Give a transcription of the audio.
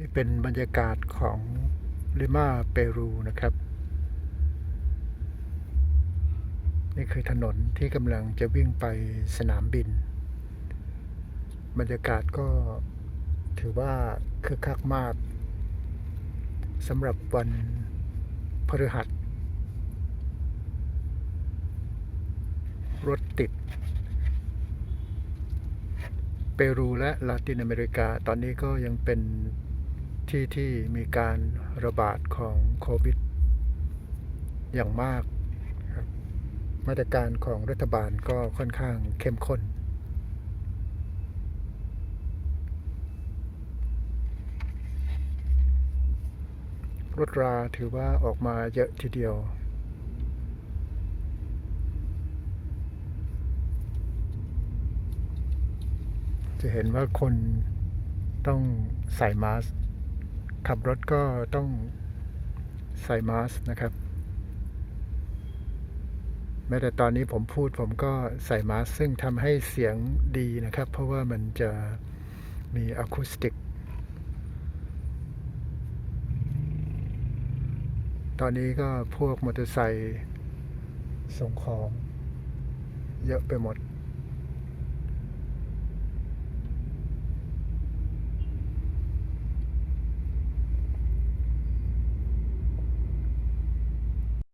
นี่เป็นบรรยากาศของลิมาเปรูนะครับ นี่คือถนนที่กำลังจะวิ่งไปสนามบิน บรรยากาศก็ถือว่าคึกคักมากสำหรับวันพฤหัส รถติด เปรูและลาตินอเมริกาตอนนี้ก็ยังเป็น ที่ที่มีการระบาดของโควิด อย่างมาก มาตรการของรัฐบาลก็ค่อนข้างเข้มข้น รถราถือว่าออกมาเยอะทีเดียวจะเห็นว่าคนต้องใส่มาสก์ ขับรถก็ต้องใส่มาสก์นะครับแม้แต่ตอนนี้ผมพูดผมก็ใส่มาสก์ซึ่งทำให้เสียงดีนะครับ เพราะว่ามันจะมีอะคูสติก ตอนนี้ก็พวกมอเตอร์ไซค์ส่งของเยอะไปหมด